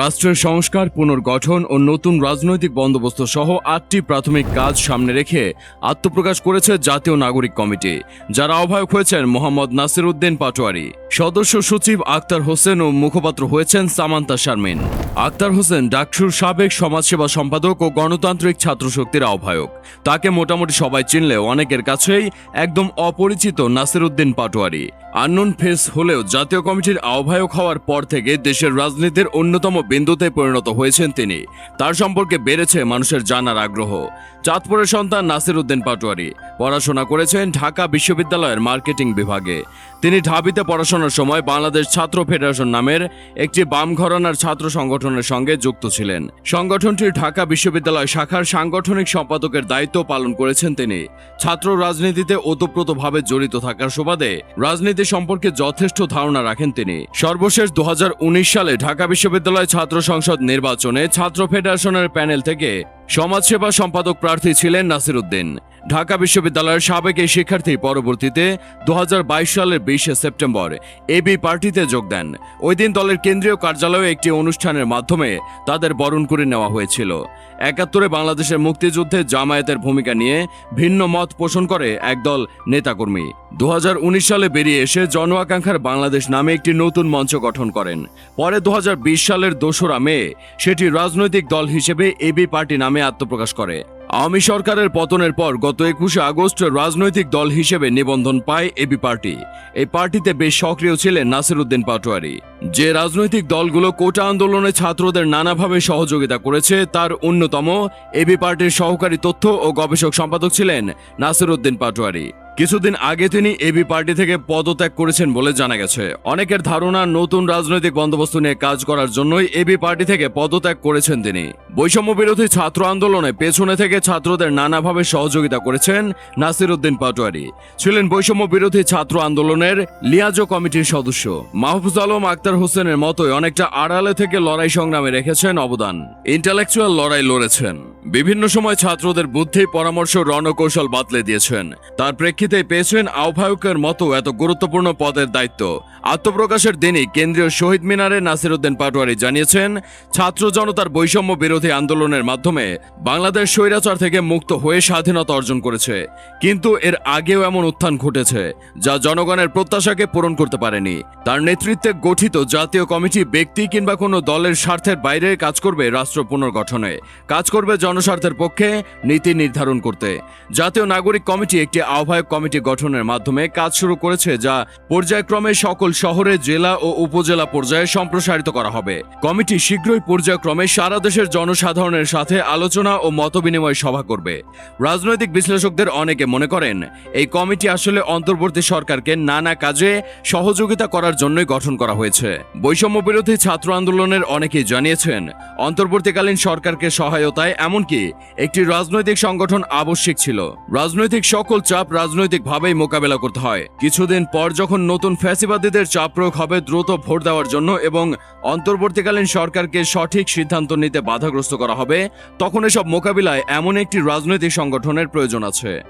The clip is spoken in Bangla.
রাষ্ট্রের সংস্কার, পুনর্গঠন ও নতুন রাজনৈতিক বন্দোবস্ত সহ আটটি প্রাথমিক কাজ সামনে রেখে আত্মপ্রকাশ করেছে জাতীয় নাগরিক কমিটি, যারা আহ্বায়ক হয়েছেন মোহাম্মদ নাসির উদ্দিন পাটোয়ারি। সদস্য সচিব আক্তার হোসেন ও মুখপাত্র হয়েছেন সামান্তা শারমিন। আক্তার হোসেন ডাকসুর সাবেক সমাজসেবা সম্পাদক ও গণতান্ত্রিক ছাত্র শক্তির আহ্বায়ক। তাকে মোটামুটি সবাই চিনলেও অনেকের কাছেই একদম অপরিচিত নাসির উদ্দিন পাটোয়ারি। আননোন ফেস হলেও জাতীয় কমিটির আহ্বায়ক হওয়ার পর থেকে দেশের রাজনীতির অন্যতম বিন্দুতে পরিণত হয়েছেন তিনি। তার সম্পর্কে বেড়েছে মানুষের জানার আগ্রহ। চাঁদপুরের সন্তান নাসির উদ্দিন পাটোয়ারি। পড়াশোনা করেছেন ঢাকা বিশ্ববিদ্যালয়ের মার্কেটিং বিভাগে। তিনি ঢাবিতে পড়াশোনার সময় বাংলাদেশ ছাত্র ফেডারেশন নামের একটি বাম ঘরানার ছাত্র সংগঠনের সঙ্গে যুক্ত ছিলেন। সংগঠনটির ঢাকা বিশ্ববিদ্যালয় শাখার সাংগঠনিক সম্পাদকের দায়িত্ব পালন করেছেন তিনি। ছাত্র রাজনীতিতে ওতপ্রোতভাবে জড়িত থাকার সুবাদে রাজনীতি সম্পর্কে যথেষ্ট ধারণা রাখেন তিনি। সর্বশেষ দু হাজার উনিশ সালে ঢাকা বিশ্ববিদ্যালয় ছাত্র সংসদ নির্বাচনে ছাত্র ফেডারেশনের প্যানেল থেকে সমাজসেবা সম্পাদক প্রার্থী ছিলেন নাসির উদ্দিন। ঢাকা বিশ্ববিদ্যালয়ের সাবেক এই শিক্ষার্থী পরবর্তীতে দু হাজার বাইশ সালের বিশে সেপ্টেম্বর এবি পার্টিতে যোগ দেন। ওই দিন দলের কেন্দ্রীয় কার্যালয়ে একটি অনুষ্ঠানের মাধ্যমে তাদের বরণ করে নেওয়া হয়েছিল। একাত্তরে বাংলাদেশের মুক্তিযুদ্ধে জামায়াতের ভূমিকা নিয়ে ভিন্ন মত পোষণ করে একদল নেতাকর্মী। দু হাজার উনিশ সালে বেরিয়ে এসে জন আকাঙ্ক্ষার বাংলাদেশ নামে একটি নতুন মঞ্চ গঠন করেন। পরে দু হাজার বিশ সালের দোসরা মে সেটি রাজনৈতিক দল হিসেবে এবি পার্টি নামে আত্মপ্রকাশ করে। আওয়ামী সরকারের পতনের পর গত একুশে আগস্ট রাজনৈতিক দল হিসেবে নিবন্ধন পায় এবি পার্টি। এই পার্টিতে বেশ সক্রিয় ছিলেন নাসির উদ্দিন পাটোয়ারি। যে রাজনৈতিক দলগুলো কোটা আন্দোলনে ছাত্রদের নানাভাবে সহযোগিতা করেছে, তার অন্যতম এবি পার্টির সহকারী তথ্য ও গবেষক সম্পাদক ছিলেন নাসির উদ্দিন পাটোয়ারি। কিছুদিন আগে তিনি এবি পার্টি থেকে পদত্যাগ করেছেন বলে জানা গেছে। অনেকের ধারণা, নতুন রাজনৈতিক বন্দোবস্ত নিয়ে কাজ করার জন্যই এবি পার্টি থেকে পদত্যাগ করেছেন তিনি। বৈষম্য বিরোধী ছাত্র আন্দোলনে পেছনে থেকে ছাত্রদের নানাভাবে সহযোগিতা করেছেন নাসির উদ্দিন পাটোয়ারি। ছিলেন বৈষম্য বিরোধী ছাত্র আন্দোলনের লিয়াজো কমিটির সদস্য। মাহফুজ আলম, আক্তার হোসেনের মতোই অনেকটা আড়ালে থেকে লড়াই সংগ্রামে রেখেছেন অবদান। ইন্টালেকচুয়াল লড়াই লড়েছেন। বিভিন্ন সময় ছাত্রদের বুদ্ধি, পরামর্শ, রণকৌশল বাতলে দিয়েছেন। তার প্রেক্ষিতে পেয়েছেন আহ্বায়কের মতো এত গুরুত্বপূর্ণ পদের দায়িত্ব। আত্মপ্রকাশের দিনই কেন্দ্রীয় শহীদ মিনারে নাসিরউদ্দিন পাটোয়ারি জানিয়েছেন, ছাত্র জনতার বৈষম্য বিরোধী আন্দোলনের মাধ্যমে বাংলাদেশ স্বৈরাচার থেকে মুক্ত হয়ে স্বাধীনতা অর্জন করেছে। কিন্তু এর আগেও এমন উত্থান ঘটেছে, যা জনগণের প্রত্যাশাকে পূরণ করতে পারেনি। তার নেতৃত্বে গঠিত জাতীয় কমিটি ব্যক্তি কিংবা কোনো দলের স্বার্থের বাইরে কাজ করবে রাষ্ট্র পুনর্গঠনে। কাজ করবে জনস্বার্থের পক্ষে নীতি নির্ধারণ করতে। জাতীয় নাগরিক কমিটি একটি আহ্বায়ক কমিটি গঠনের মাধ্যমে কাজ শুরু করেছে, যা পর্যায়ক্রমে সকল শহরে, জেলা ও উপজেলা পর্যায়ে সম্প্রসারিত করা হবে। কমিটি শীঘ্রই পর্যায়ক্রমে সারা দেশের জনসাধারণের সাথে আলোচনা ও মতবিনিময় সভা করবে। রাজনৈতিক বিশ্লেষকদের অনেকে মনে করেন, এই কমিটি আসলে অন্তর্বর্তী সরকারকে নানা কাজে সহযোগিতা করার জন্যই গঠন করা হয়েছে। বৈষম্য বিরোধী ছাত্র আন্দোলনের অনেকেই জানিয়েছেন, অন্তর্বর্তীকালীন সরকারকে সহায়তায় এমনকি একটি রাজনৈতিক সংগঠন আবশ্যিক ছিল। রাজনৈতিক সকল চাপ রাজনৈতিকভাবেই মোকাবেলা করতে হয়। কিছুদিন পর যখন নতুন ফ্যাসিবাদীদের চাপ প্রয়োগ হবে দ্রুত ভোট দেওয়ার জন্য এবং অন্তর্বর্তীকালীন সরকারকে সঠিক সিদ্ধান্ত নিতে বাধাগ্রস্ত করা হবে, তখন এসব মোকাবিলায় এমন একটি রাজনৈতিক সংগঠনের প্রয়োজন আছে।